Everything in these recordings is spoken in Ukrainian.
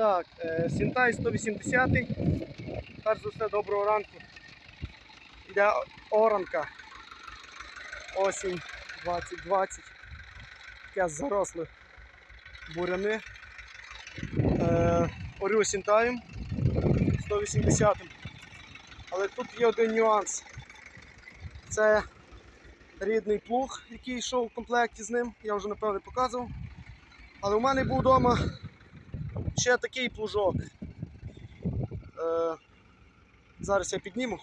Так, е, Сінтай 180. Перш за все, доброго ранку. Йде оранка. Осінь 2020. Таке заросле буряни. Е, орю Сінтаєм 180. Але тут є один нюанс. Це рідний плуг, який йшов в комплекті з ним, я вже напевне показував. Але у мене був вдома ще такий плужок. Е, зараз я підніму.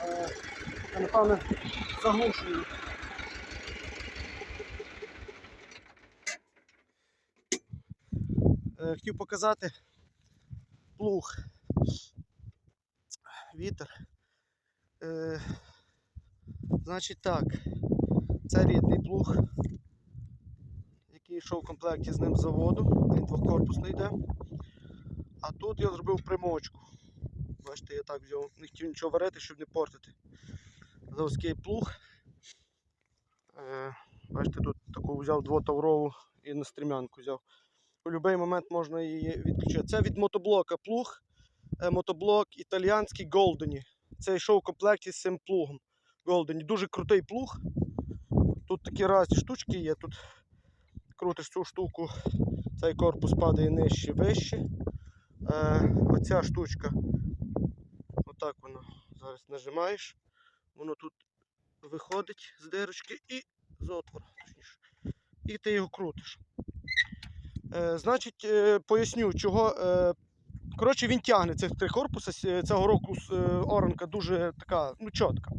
Е, я, напевне, заглушую. Е, хотів показати плуг. Вітер. Е, значить так, це рідний плуг, який йшов в комплекті з ним з заводу, він двохкорпусний йде. А тут я зробив примочку. Бачите, я так взяв, не хотів нічого варити, щоб не портити. Заводський плуг. Е, бачите, тут таку взяв двотаврову і на стрімянку взяв. У будь-який момент можна її відключити. Це від мотоблока плуг. Е, мотоблок італіянський Голдені. Це йшов в комплекті з цим плугом. Голдені. Дуже крутий плуг. Тут такі різні штучки є. Тут крутиш цю штуку, цей корпус падає нижче, вище. Е, оця штучка. Отак воно. Зараз нажимаєш. Воно тут виходить з дирочки і з отвору, точніше. І ти його крутиш. Е, значить, е, поясню, чого. Е, Коротше, він тягне цих три корпуси. Цього року е, оранка дуже така, ну, чітка.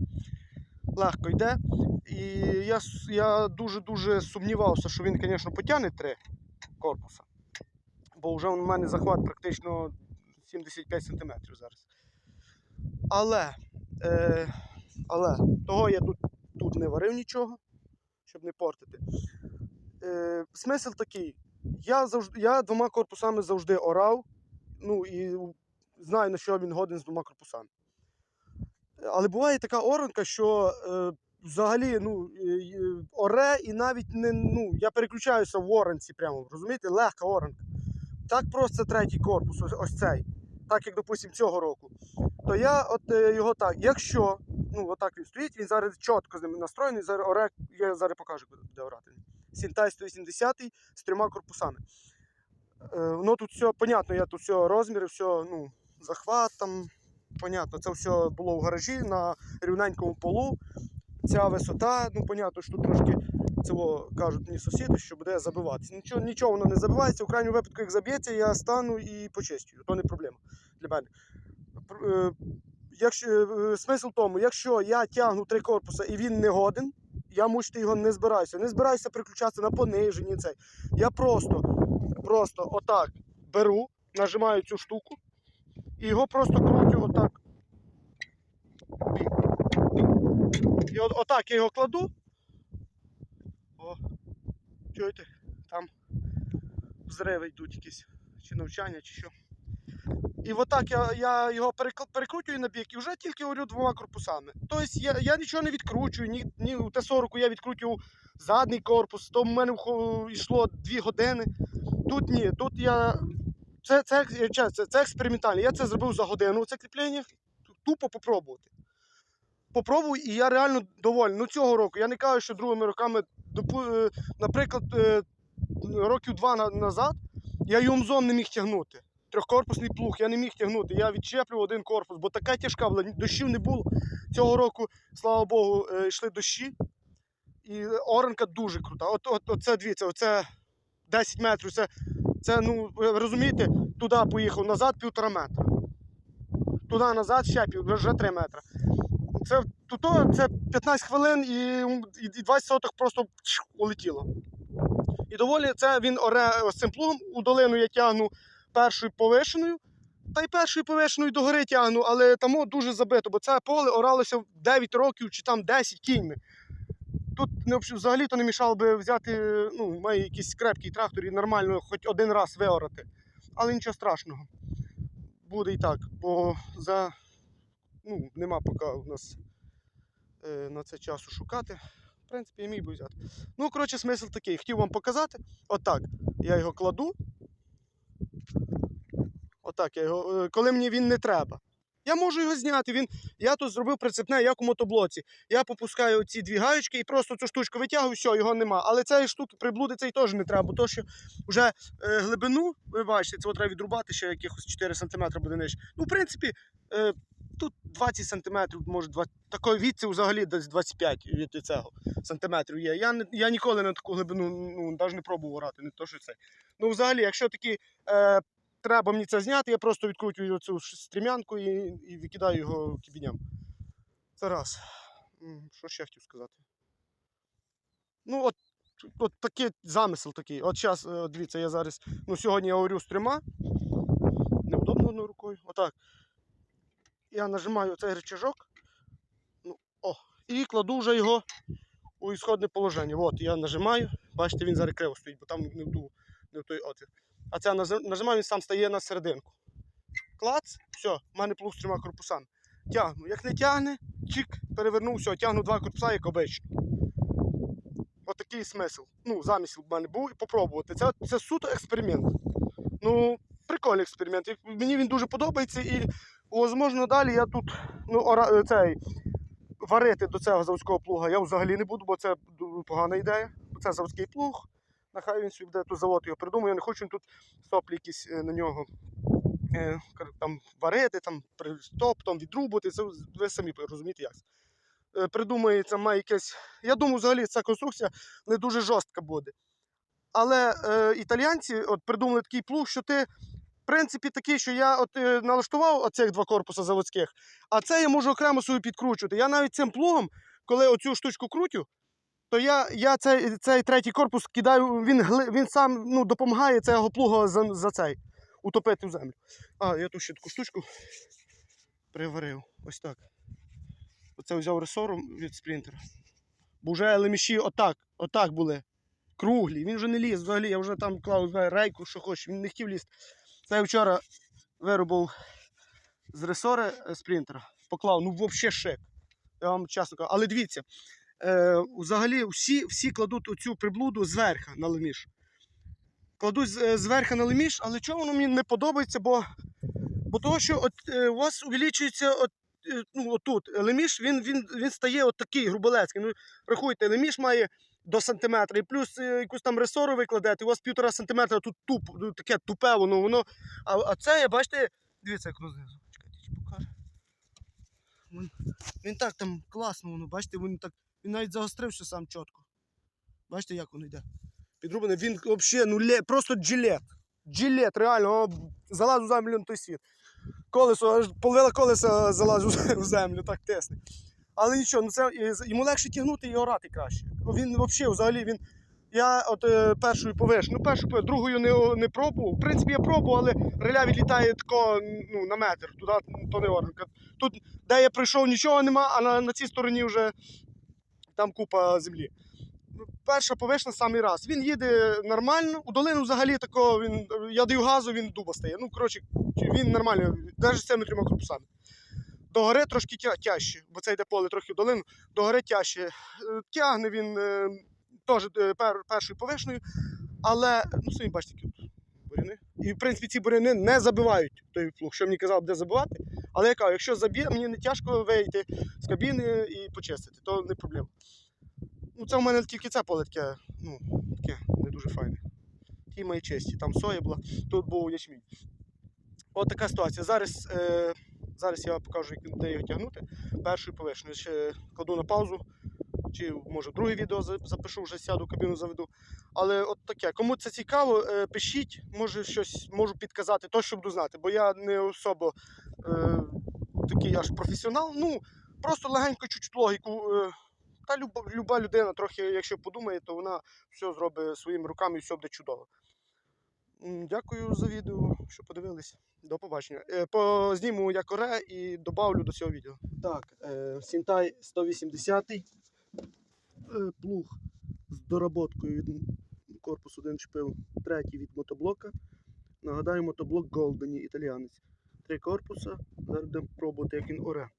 Легко йде. І я, я дуже-дуже сумнівався, що він, звісно, потягне три корпуса. Бо вже у мене захват практично 75 см зараз. Але, е, але того я тут, тут не варив нічого, щоб не портити. Е, смисл такий. Я, завжди, я двома корпусами завжди орав ну і знаю, на що він годен з двома корпусами. Але буває така оранка, що е, взагалі ну, е, оре і навіть не. Ну, я переключаюся в оранці прямо, розумієте, легка оранка. Так просто третій корпус, ось, ось цей. Так як, допустимо, цього року. То я от е, його так, якщо, ну отак він стоїть, він зараз чітко з ним настроєний, зараз оре, я зараз покажу, буде орати. Сінтай 180 з трьома корпусами. Е, Воно тут все, понятно, я тут все розміри, все, ну, захват там, понятно, це все було в гаражі на рівненькому полу. Ця висота, ну, понятно, що трошки цього кажуть мені сусіди, що буде забиватися. Нічого, нічого воно не забивається. В крайньому випадку, як заб'ється, я стану і почистю. То не проблема для мене. Е, Якщо, е, смисл в тому, якщо я тягну три корпуси і він не годен, я мучити його не збираюся. Не збираюся переключатися на понижені. Цей. Я просто просто отак беру, нажимаю цю штуку і його просто крутю отак. І от, отак я його кладу. О, чуєте, там взриви йдуть якісь, чи навчання, чи що. І отак я, я його перекручую на бік і вже тільки орю двома корпусами. Тобто я, я нічого не відкручую, ні, ні у Т-40 я відкручував задній корпус, то в мене йшло 2 години. Тут ні, тут я. Це, це, це, це, це експериментально. Я це зробив за годину, це кріплення. Тупо попробувати. Попробую, і я реально довольний. Ну цього року. Я не кажу, що другими роками, е, наприклад, е, років два назад я юмзон не міг тягнути. Трьохкорпусний плуг, я не міг тягнути. Я відчеплював один корпус, бо така тяжка була, дощів не було. Цього року, слава Богу, е, йшли дощі. І оранка дуже крута. От, от, оце дивіться, оце 10 метрів. Це, це ну, розумієте, туди поїхав, назад півтора метра. Туди назад ще пів, вже 3 метри. Це, тут, це 15 хвилин і, і, і 20 соток просто улетіло. І доволі це він оре ось цим плугом. У долину я тягну першою повишеною. Та й першою повишеною догори тягну, але там дуже забито, бо це поле оралося 9 років чи там 10 кіньми. Тут не, взагалі-то не мішало би взяти, ну, має якийсь крепкий трактор і нормально хоч один раз виорати. Але нічого страшного. Буде і так, бо за ну, нема поки у нас е, на це часу шукати. В принципі, я міг би взяти. Ну, коротше, смисл такий. Хотів вам показати. Отак. Я його кладу. Отак я його. е, Коли мені він не треба. Я можу його зняти. Він, я тут зробив прицепне, як у мотоблоці. Я попускаю ці дві гаючки і просто цю штучку витягую, все, його нема. Але цієї штуки приблуди цей теж не треба, бо що вже е, глибину, ви бачите, от треба відрубати ще якихось 4 см буде нижче. Ну, в принципі, е, тут 20 см, може 20, такої відці взагалі десь 25 від цього сантиметрів є. Я, я ніколи на таку глибину ну, навіть не пробував орати, не то, що це. Ну, взагалі, якщо такі. Е, Треба мені це зняти, я просто відкручую цю стрімянку і, і викидаю його кібіням. Це раз. Що ще хотів сказати? Ну, от, от такий замисел такий. От зараз, дивіться, я зараз. Ну, сьогодні я говорю з трьома. Неудобно одною рукою. Отак. Я нажимаю цей рычажок. Ну, о, і кладу вже його у ісходне положення. От, я нажимаю. Бачите, він зараз криво стоїть, бо там не в, ту, не в той отвір. А це нажимаю, він сам стає на серединку. Клац, все, в мене плуг з трьома корпусами. Тягну. Як не тягне, чик, перевернув, все, тягну два корпуса, як обично. От смисл. Ну, замисел в мене був і попробувати. Це, це суто експеримент. Ну, прикольний експеримент. Мені він дуже подобається і, можливо, далі я тут ну, ора, цей, варити до цього заводського плуга я взагалі не буду, бо це погана ідея. Це заводський плуг. Нехай він собі буде тут завод його придумає. Я не хочу тут соплі якісь е, на нього е, там, варити, там, стоптом, відрубувати. Це ви самі розумієте як. Е, Придумається, має якесь. Я думаю, взагалі ця конструкція не дуже жорстка буде. Але е, італіянці придумали такий плуг, що ти, в принципі, такий, що я от, е, налаштував оцих два корпуси заводських, а це я можу окремо собі підкручувати. Я навіть цим плугом, коли оцю штучку крутю, то я, я цей, цей третій корпус кидаю, він, він сам ну, допомагає цього плуга за, за цей утопити в землю. А, я тут ще таку штучку приварив. Ось так. Оце взяв ресором від спринтера. Бо вже леміші отак, отак були. Круглі. Він вже не ліз взагалі. Я вже там клав знаю, рейку, що хочеш. Він не хотів лізти. Це я вчора виробив з ресори е, спринтера. Поклав, ну взагалі шик. Я вам чесно кажу. Але дивіться, е, взагалі всі, всі кладуть оцю приблуду зверху на леміш. Кладуть е, зверху на леміш, але чому воно мені не подобається, бо, бо того, що от, е, у вас увеличується от, е, ну, отут леміш, він, він, він стає от такий груболецький. Ну, рахуйте, леміш має до сантиметра, і плюс е, якусь там ресору ви кладете, у вас півтора сантиметра тут туп, ну, таке тупе, воно, воно. А, а це, бачите, дивіться, як воно знизу. Чекайте, покажу. Він, він так там класно, воно, бачите, він так, він навіть загострився сам чітко. Бачите, як воно йде. Підрубаний, він взагалі, ну, просто джилет. Джилет, реально, о, залаз у землю на той світ. Колесо, аж половина колеса залазу в землю, так тесне. Але нічого, ну це йому легше тягнути і орати краще. Ну, Він взагалі, взагалі, він. Я от е, першою повиш, ну першу повиш, другою не, не пробував. В принципі, я пробував, але реля відлітає тако, ну, на метр, туди то не органка. Тут, де я прийшов, нічого нема, а на, на цій стороні вже там купа землі. Ну, Перша повишна самий раз. Він їде нормально, у долину взагалі такого, він, я даю газу, він дуба стає. Ну, коротше, він нормально, навіть з цими трьома корпусами. До гори трошки тя- тяжче, бо це йде поле трохи в долину, до гори тяжче. Е, Тягне він е, теж е, пер, першою повишною, але ну, самі бачите, тут буряни. І в принципі ці буряни не забивають той плуг, що мені казав, де забивати. Але я кажу, якщо заб'є, мені не тяжко вийти з кабіни і почистити, то не проблема. Ну, це в мене тільки це поле таке, ну, таке не дуже файне. Ті мої чисті, там соя була, тут був ячмінь. От така ситуація. Зараз, е, зараз я вам покажу, де його тягнути. Першою повишеною. Ще кладу на паузу. Чи може друге відео запишу, вже сяду, кабіну заведу. Але от таке. Кому це цікаво, е, пишіть, може щось можу підказати, то що буду бо я не особо е, такий аж професіонал. Ну, просто легенько чуть-чуть логіку. Е, та люба, люба людина, трохи, якщо подумає, то вона все зробить своїми руками і все буде чудово. Дякую за відео, що подивились. До побачення. Е, Позніму як оре і додавлю до цього відео. Так, е, Сінтай 180 е, плуг з доработкою від корпусу один чіпив, третій від мотоблока. Нагадаю, мотоблок Голдені, італіянець. Три корпуса. Зараз будемо пробувати, як він оре.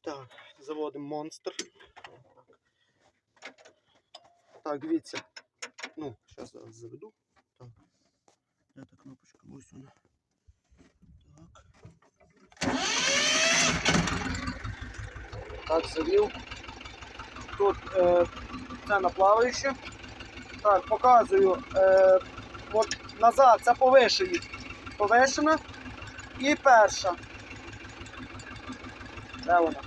Так, заводимо монстр. Так, дивіться. Ну, зараз зараз заведу. Так. Де та кнопочка? Ось вона. Так. Так, завів. Тут е, це на плаваюче. Так, показую. Е, от назад це повишені. Повишена і перша. Де вона?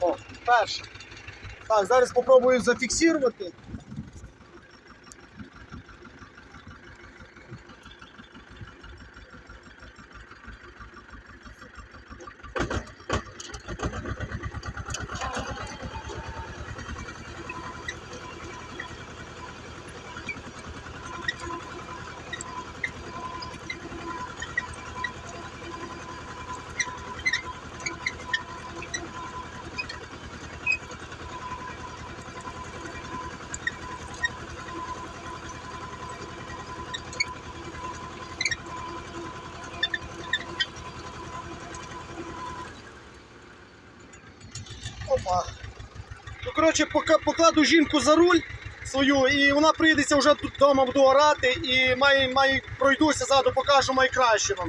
О, перша. Так, зараз спробую зафіксувати. Коротше, покладу жінку за руль свою, і вона прийдеться вже вдома буду орати, і має, має, пройдуся ззаду, покажу найкраще вам.